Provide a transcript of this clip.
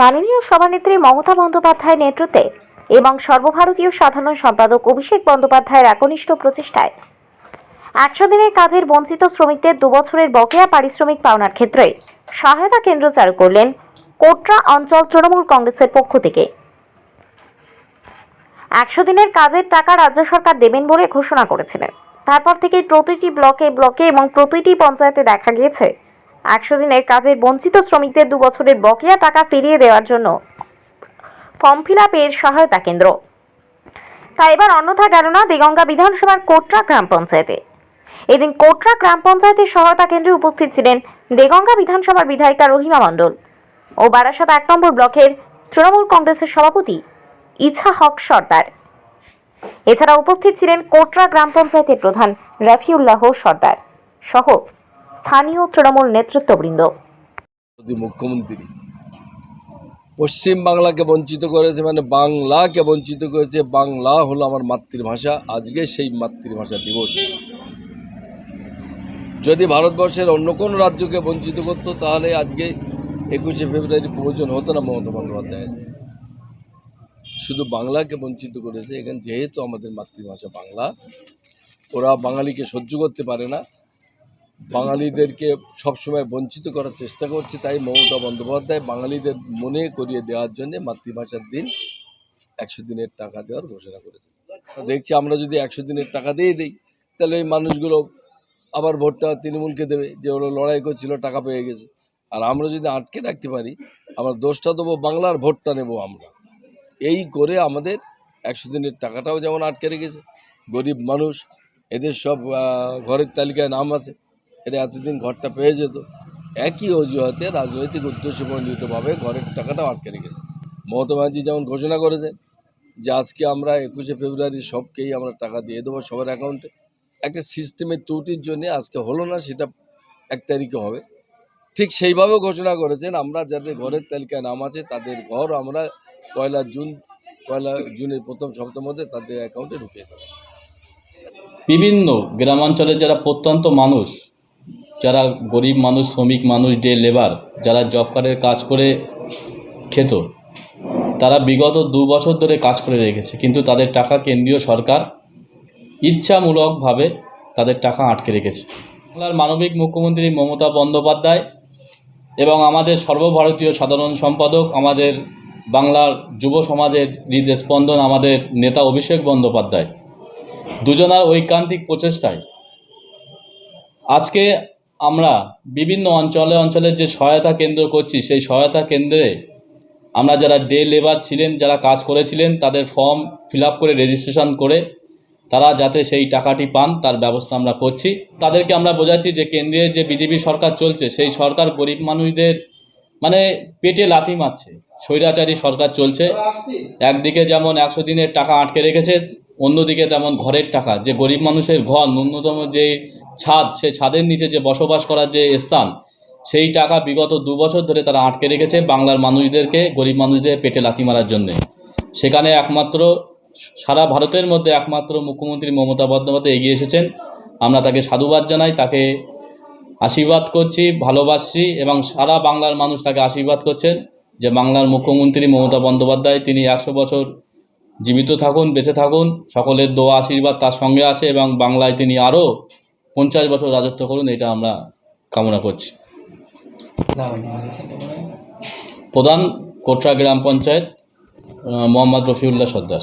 মাননীয় সভানেত্রী মমতা বন্দ্যোপাধ্যায়ের নেতৃত্বে এবং সর্বভারতীয় সাধারণ সম্পাদক অভিষেক বন্দ্যোপাধ্যায়ের একনিষ্ঠ প্রচেষ্টায়। একশো দিনের কাজের বঞ্চিত শ্রমিকদের দুবছরের বকেয়া পারিশ্রমিক পাওনার ক্ষেত্রে সহায়তা কেন্দ্র চালু করলেন কোটরা অঞ্চল তৃণমূল কংগ্রেসের পক্ষ থেকে। একশো দিনের কাজের টাকা রাজ্য সরকার দেবেন বলে ঘোষণা করেছিলেন। তারপর থেকেই প্রতিটি ব্লকে ব্লকে এবং প্রতিটি পঞ্চায়েতে দেখা গিয়েছে একশো দিনের কাজের বঞ্চিত শ্রমিকদের দু বছরের বকেয়া টাকা ফিরিয়ে দেওয়ার জন্য ফর্ম ফিল আপের সহায়তা কেন্দ্র। তাই এবার অন্যথা গেল না দেগঙ্গা বিধানসভার কোটরা গ্রাম পঞ্চায়েতে। এদিন কোটরা গ্রাম পঞ্চায়েতের সহায়তা কেন্দ্রে উপস্থিত ছিলেন দেগঙ্গা বিধানসভার বিধায়িকা রহিমা মণ্ডল ও বারাসাত এক নম্বর ব্লকের তৃণমূল কংগ্রেসের সভাপতি ইছা হক সর্দার। এছাড়া উপস্থিত ছিলেন কোটরা গ্রাম পঞ্চায়েতের প্রধান রাফিউল্লাহ সর্দার সহ স্থানীয় তৃণমূল নেতৃত্ববৃন্দ। মুখ্যমন্ত্রী। পশ্চিম বাংলাকে বঞ্চিত করেছে মানে বাংলাকে বঞ্চিত করেছে, বাংলা হলো আমার মাতৃভাষা, আজকে সেই মাতৃভাষা দিবস। যদি ভারতবর্ষের অন্য কোনো রাজ্যকে বঞ্চিত করতো, তাহলে আজকে একুশে ফেব্রুয়ারি প্রয়োজন হতো না মমতা বন্দ্যোপাধ্যায়ের। শুধু বাংলাকে বঞ্চিত করেছে, এখানে যেহেতু আমাদের মাতৃভাষা বাংলা, ওরা বাঙালিকে সহ্য করতে পারে না। বাঙালিদেরকে সবসময় বঞ্চিত করার চেষ্টা করছে, তাই মমতা বন্দ্যোপাধ্যায় বাঙালিদের মনে করিয়ে দেওয়ার জন্য মাতৃভাষার দিন একশো দিনের টাকা দেওয়ার ঘোষণা করেছে। দেখছি আমরা যদি একশো দিনের টাকা দিয়ে দিই, তাহলে এই মানুষগুলো আবার ভোটটা তৃণমূলকে দেবে, যে ওরা লড়াই করছিল, টাকা পেয়ে গেছে। আর আমরা যদি আটকে রাখতে পারি, আমরা দোষটা দেবো বাংলার ভোটটা নেব আমরা। এই করে আমাদের একশো দিনের টাকাটাও যেমন আটকে রেখেছে, গরিব মানুষ, এদের সব ঘরের তালিকায় নাম আছে। এটা এতদিন ঘরটা পেয়ে যেত। একই অজুহাতে রাজনৈতিক উদ্দেশ্যমণ্ডিতভাবে ঘরের টাকাটাও আটকে রেখেছে। মমতা ব্যানার্জি যেমন ঘোষণা করেছেন যে আজকে আমরা একুশে ফেব্রুয়ারি সবকেই আমরা টাকা দিয়ে দেবো সবার অ্যাকাউন্টে, একটা সিস্টেমের ত্রুটির জন্য আজকে হলো না, সেটা এক তারিখে হবে। ঠিক সেইভাবেও ঘোষণা করেছেন, আমরা যাদের ঘরের তালিকায় নাম আছে তাদের ঘর আমরা পয়লা জুন, পয়লা জুনের প্রথম সপ্তাহের মধ্যে তাদের অ্যাকাউন্টে ঢুকিয়ে দেবো। বিভিন্ন গ্রামাঞ্চলের যারা প্রত্যন্ত মানুষ যারা গরিব মানুষ, শ্রমিক মানুষ ডে লেবার যারা জব কার্ডের কাজ করে খেত, তারা বিগত দু বছর ধরে কাজ করে রেখেছে। কিন্তু তাদের টাকা কেন্দ্রীয় সরকার ইচ্ছামূলকভাবে তাদের টাকা আটকে রেখেছে। বাংলার মানবিক মুখ্যমন্ত্রী মমতা বন্দ্যোপাধ্যায় এবং আমাদের সর্বভারতীয় সাধারণ সম্পাদক, আমাদের বাংলার যুব সমাজের হৃদস্পন্দন, আমাদের নেতা অভিষেক বন্দ্যোপাধ্যায়। দুজনার ঐকান্তিক প্রচেষ্টায়। আজকে আমরা বিভিন্ন অঞ্চলে অঞ্চলে যে সহায়তা কেন্দ্র করছি, সেই সহায়তা কেন্দ্রে আমরা যারা ডে লেবার ছিলেন, যারা কাজ করেছিলেন, তাদের ফর্ম ফিল করে রেজিস্ট্রেশন করে তারা যাতে সেই টাকাটি পান, তার ব্যবস্থা আমরা করছি। তাদেরকে আমরা বোঝাচ্ছি যে কেন্দ্রের যে বিজেপি সরকার চলছে, সেই সরকার গরিব মানুষদের মানে পেটে লাথি মারছে। স্বৈরাচারী সরকার চলছে। একদিকে যেমন একশো দিনের টাকা আটকে রেখেছে, অন্যদিকে তেমন ঘরের টাকা। যে গরিব মানুষের ঘর, ন্যূনতম যে ছাদ সে ছাদের নিচে যে বসবাস করার যে স্থান, সেই টাকা বিগত দু বছর ধরে তারা আটকে রেখেছে বাংলার মানুষদেরকে, গরিব মানুষদের পেটে লাথি মারার জন্যে। সেখানে একমাত্র, সারা ভারতের মধ্যে একমাত্র মুখ্যমন্ত্রী মমতা বন্দ্যোপাধ্যায় এগিয়ে এসেছেন। আমরা তাকে সাধুবাদ জানাই, তাকে আশীর্বাদ করছি, ভালোবাসছি এবং সারা বাংলার মানুষ তাকে আশীর্বাদ করছেন যে বাংলার মুখ্যমন্ত্রী মমতা বন্দ্যোপাধ্যায়, তিনি একশো বছর জীবিত থাকুন, বেঁচে থাকুন, সকলের দোয়া, আশীর্বাদ তার সঙ্গে আছে এবং বাংলায় তিনি আরও পঞ্চাশ বছর রাজত্ব করুন, এটা আমরা কামনা করছি। প্রধান কোটরা গ্রাম পঞ্চায়েত মোহাম্মদ রফিউল্লাহ সর্দার।